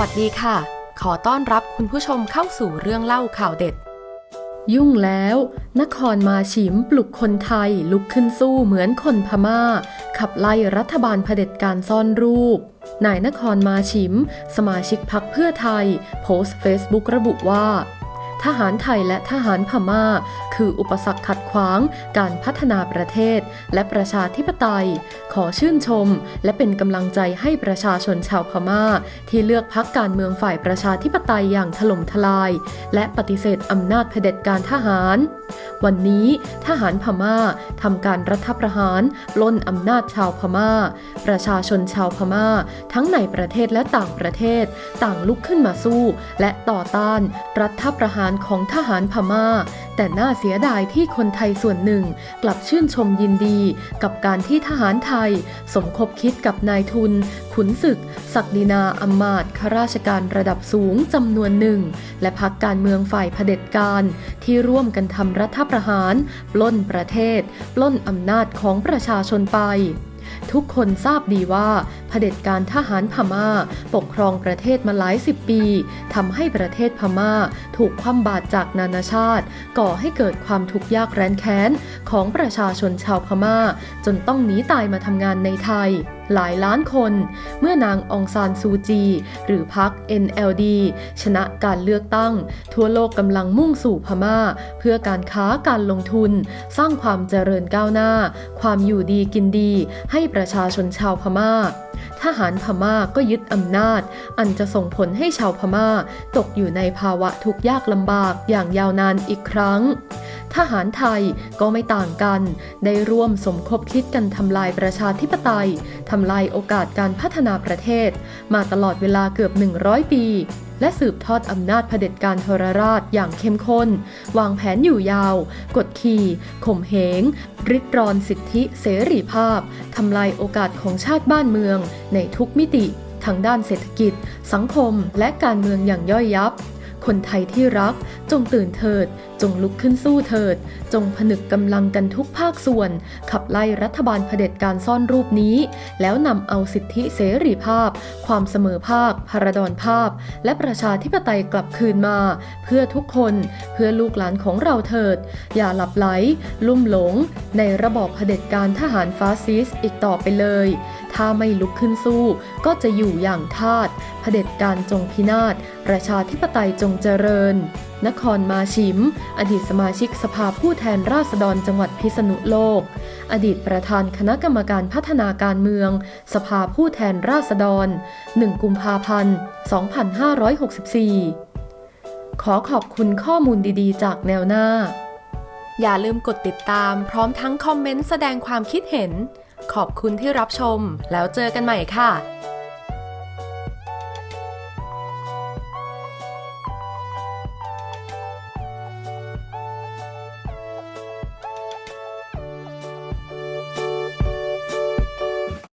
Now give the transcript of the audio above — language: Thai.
วัสดีค่ะ ขอต้อนรับคุณผู้ชมเข้าสู่เรื่องเล่าข่าวเด็ด ยุ่งแล้ว นครมาฉิมปลุกคนไทยลุกขึ้นสู้เหมือนคนพม่า ขับไล่รัฐบาลเผด็จการซ่อนรูป นายนครมาฉิม สมาชิกพักเพื่อไทย โพสต์เฟซบุ๊กระบุว่า ทหารไทยและทหารพม่า คืออุปสรรคขัดขวางการพัฒนาประเทศ และประชาธิปไตย ขอชื่นชม และเป็นกำลังใจให้ประชาชนชาวพม่า ที่เลือกพักการเมืองฝ่ายประชาธิปไตยอย่างถล่มทลาย และปฏิเสธอำนาจเผด็จการทหาร วันนี้ทหารพม่าทำการรัฐประหารปล้นอำนาจชาวพม่า ประชาชนชาวพม่า ทั้งในประเทศและต่างประเทศ ต่างลุกขึ้นมาสู้ และต่อต้านรัฐประหารของทหารพม่า แต่น่าเสียดายที่คนไทยส่วนหนึ่ง กลับชื่นชมยินดี กับการที่ทหารไทย สมคบคิดกับนายทุน ขุนศึก ศักดินาอำมาตย์ข้าราชการระดับสูงจำนวนหนึ่ง และพักการเมืองฝ่ายเผด็จการ ที่ร่วมกันทำรัฐประหาร ปล้นประเทศ ปล้นอำนาจของประชาชนไป ทุกคนทราบดีว่าเผด็จการทหารพม่า ปกครองประเทศมาหลายสิบปีทำให้ประเทศพม่า ถูกคว่ำบาตรจากนานาชาติ ก่อให้เกิดความทุกข์ยากแร้นแค้นของประชาชนชาวพม่า จนต้องหนีตายมาทำงานในไทยหลายล้านคน เมื่อนางองซานซูจี หรือพรรค NLD ชนะการเลือกตั้ง ทั่วโลกกำลังมุ่งสู่พม่า เพื่อการค้าการลงทุน สร้างความเจริญก้าวหน้า ความอยู่ดีกินดี ให้ประชาชนชาวพม่าทหารพม่าก็ยึดอำนาจ อันจะส่งผลให้ชาวพม่า ตกอยู่ในภาวะทุกข์ยากลำบากอย่างยาวนานอีกครั้ง ทหารไทยก็ไม่ต่างกัน ได้ร่วมสมคบคิดกันทำลายประชาธิปไตยทำลายโอกาสการพัฒนาประเทศ มาตลอดเวลาเกือบ 100 ปี และสืบทอดอำนาจเผด็จการทรราชอย่างเข้มข้น วางแผนอยู่ยาว กดขี่ข่มเหงริดรอนสิทธิเสรีภาพทำลายโอกาสของชาติบ้านเมือง ในทุกมิติทั้งด้านเศรษฐกิจ สังคม และการเมืองอย่างย่อยยับ คนไทยที่รัก จงตื่นเถิด จงลุกขึ้นสู้เถิด จงผนึกกำลังกันทุกภาคส่วน ขับไล่รัฐบาลเผด็จการซ่อนรูปนี้ แล้วนำเอาสิทธิเสรีภาพ ความเสมอภาคพรดอนภาพ และประชาธิปไตยกลับคืนมา เพื่อทุกคนเพื่อลูกหลานของเราเถิด อย่าหลับไหล ลุ่มหลง ในระบอบเผด็จการทหารฟาสซิสต์อีกต่อไปเลย ถ้าไม่ลุกขึ้นสู้ ก็จะอยู่อย่างทาสเผด็จการจงพินาศประชาธิปไตยจงเจริญ นครมาชิม อดีตสมาชิกสภาผู้แทนราษฎรจังหวัดพิษณุโลก อดีตประธานคณะกรรมการพัฒนาการเมือง สภาผู้แทนราษฎร 1 กุมภาพันธ์ 2564 ขอขอบคุณข้อมูลดีๆ จากแนวหน้า อย่าลืมกดติดตามพร้อมทั้งคอมเมนต์แสดงความคิดเห็น ขอบคุณที่รับชม แล้วเจอกันใหม่ค่ะ